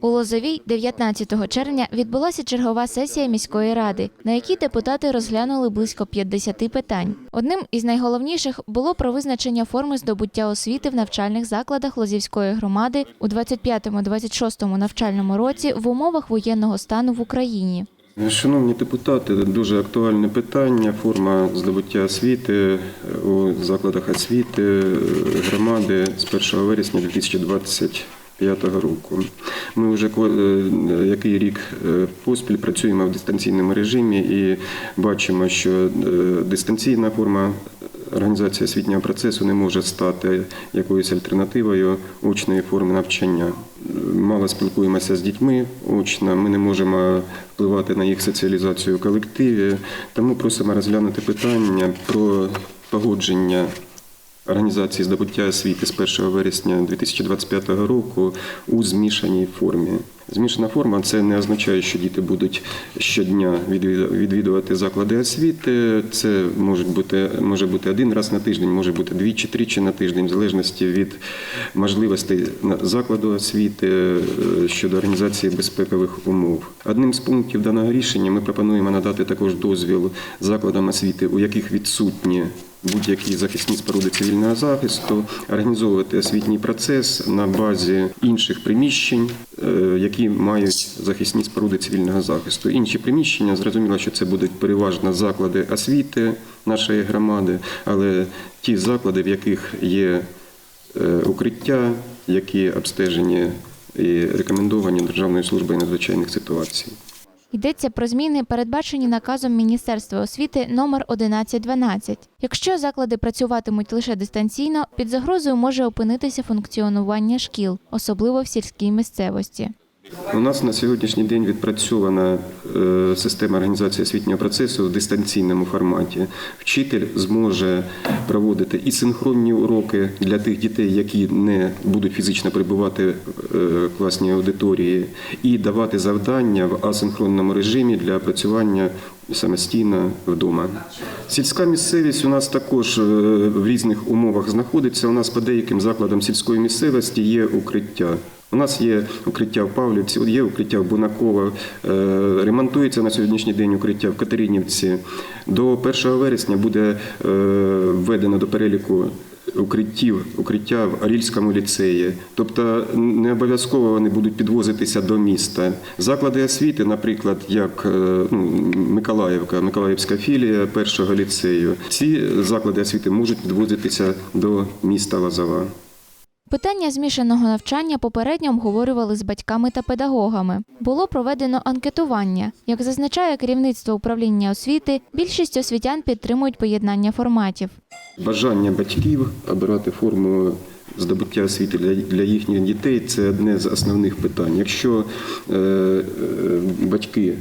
У Лозовій 19 червня відбулася чергова сесія міської ради, на якій депутати розглянули близько 50 питань. Одним із найголовніших було про визначення форми здобуття освіти в навчальних закладах Лозівської громади у 25-26 навчальному році в умовах воєнного стану в Україні. Шановні депутати, дуже актуальне питання. Форма здобуття освіти у закладах освіти е, громади з 1 вересня 2025 року. Ми вже е, який рік е, поспіль працюємо в дистанційному режимі і бачимо, що е, дистанційна форма організації освітнього процесу не може стати якоюсь альтернативою очної форми навчання. Мало спілкуємося з дітьми очно, ми не можемо впливати на їх соціалізацію в колективі, тому просимо розглянути питання про погодження організації здобуття освіти з 1 вересня 2025 року у змішаній формі. Змішана форма це не означає, що діти будуть щодня відвіду- відвідувати заклади освіти. Це може бути, може бути один раз на тиждень, може бути двічі, тричі на тиждень, в залежності від можливостей закладу освіти е, щодо організації безпекових умов. Одним з пунктів даного рішення ми пропонуємо надати також дозвіл закладам освіти, у яких відсутні будь-які захисні споруди цивільного захисту, організовувати освітній процес на базі інших приміщень, е, які мають захисні споруди цивільного захисту. Інші приміщення, зрозуміло, що це будуть переважно заклади освіти нашої громади, але ті заклади, в яких є е, укриття, які обстежені і рекомендовані Державною службою надзвичайних ситуацій. Йдеться про зміни, передбачені наказом Міністерства освіти номер 1112. Якщо заклади працюватимуть лише дистанційно, під загрозою може опинитися функціонування шкіл, особливо в сільській місцевості. У нас на сьогоднішній день відпрацьована е, система організації освітнього процесу в дистанційному форматі. Вчитель зможе проводити і синхронні уроки для тих дітей, які не будуть фізично перебувати е, в класній аудиторії, і давати завдання в асинхронному режимі для опрацювання самостійно вдома. Сільська місцевість у нас також е, в різних умовах знаходиться. У нас по деяким закладам сільської місцевості є укриття. У нас є укриття в Павлівці, є укриття в Бунаково, е, ремонтується на сьогоднішній день укриття в Катеринівці. До 1 вересня буде е, введено до переліку укриттів, укриття в Арільському ліцеї. Тобто не обов'язково вони будуть підвозитися до міста. Заклади освіти, наприклад, як е, ну, Миколаївка, Миколаївська філія першого ліцею. Ці заклади освіти можуть підвозитися до міста Лозова. Питання змішаного навчання попередньо обговорювали з батьками та педагогами. Було проведено анкетування. Як зазначає керівництво управління освіти, більшість освітян підтримують поєднання форматів. Бажання батьків обирати форму здобуття освіти для, їхніх дітей це одне з основних питань. Якщо е, е, батьки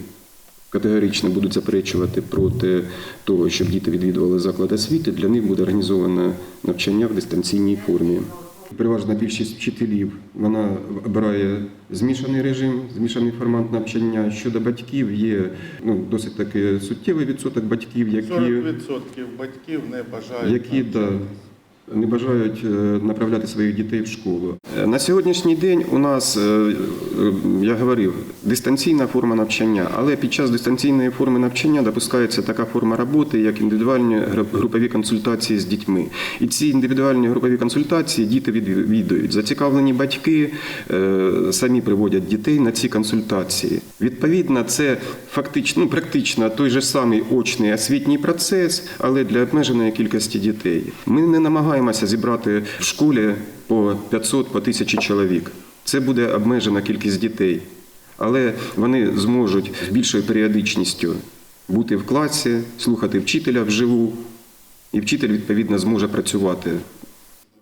категорично будуть заперечувати проти того, щоб діти відвідували заклад освіти, для них буде організовано навчання в дистанційній формі. Переважна більшість вчителів вона обирає змішаний режим, змішаний формат навчання. Щодо батьків є ну, досить таки суттєвий відсоток батьків, які 40% батьків не бажають. які да, навчатися. Не бажають е, направляти своїх дітей в школу. Е, На сьогоднішній день у нас, е, я говорив, дистанційна форма навчання, але під час дистанційної форми навчання допускається така форма роботи, як індивідуальні групові консультації з дітьми. І ці індивідуальні групові консультації діти відвідують. Зацікавлені батьки самі приводять дітей на ці консультації. Відповідно, це фактично, ну, практично той же самий очний освітній процес, але для обмеженої кількості дітей. Ми не намагаємося зібрати в школі по 500 по 1000 чоловік. Це буде обмежена кількість дітей, але вони зможуть з більшою періодичністю бути в класі, слухати вчителя вживу, і вчитель відповідно зможе працювати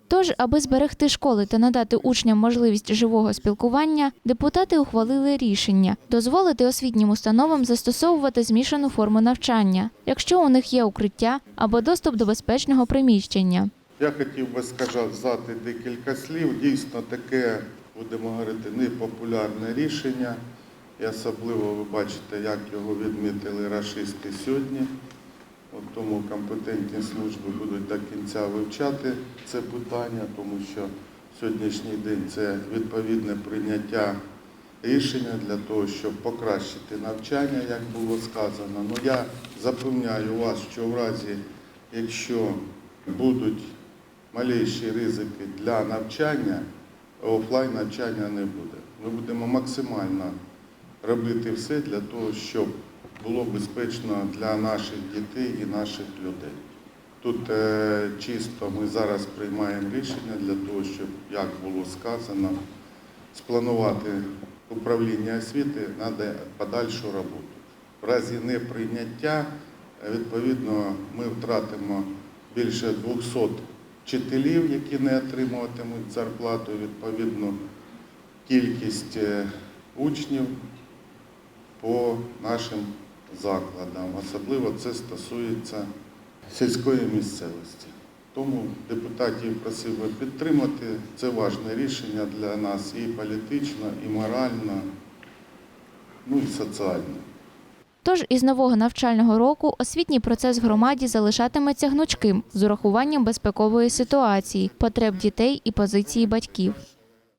Тож, аби зберегти школи та надати учням можливість живого спілкування, депутати ухвалили рішення дозволити освітнім установам застосовувати змішану форму навчання, якщо у них є укриття або доступ до безпечного приміщення. Я хотів би сказати декілька слів. Дійсно, таке, будемо говорити, непопулярне рішення. І особливо ви бачите, як його відмітили рашисти сьогодні. От тому компетентні служби будуть до кінця вивчати це питання, тому що сьогоднішній день це відповідне прийняття рішення для того, щоб покращити навчання, як було сказано. Ну я запевняю вас, що в разі, якщо будуть малейші ризики для навчання, офлайн навчання не буде. Ми будемо максимально робити все для того, щоб було безпечно для наших дітей і наших людей. Тут е, чисто ми зараз приймаємо рішення для того, щоб, як було сказано, спланувати управління освіти на подальшу роботу. В разі неприйняття, відповідно, ми втратимо більше 200 вчителів, які не отримуватимуть зарплату, відповідно, кількість е, учнів по нашим закладам. Особливо це стосується сільської місцевості. Тому депутатів просив би підтримати. Це важне рішення для нас і політично, і морально, ну і соціально. Тож із нового навчального року освітній процес в громаді залишатиметься гнучким з урахуванням безпекової ситуації, потреб дітей і позиції батьків.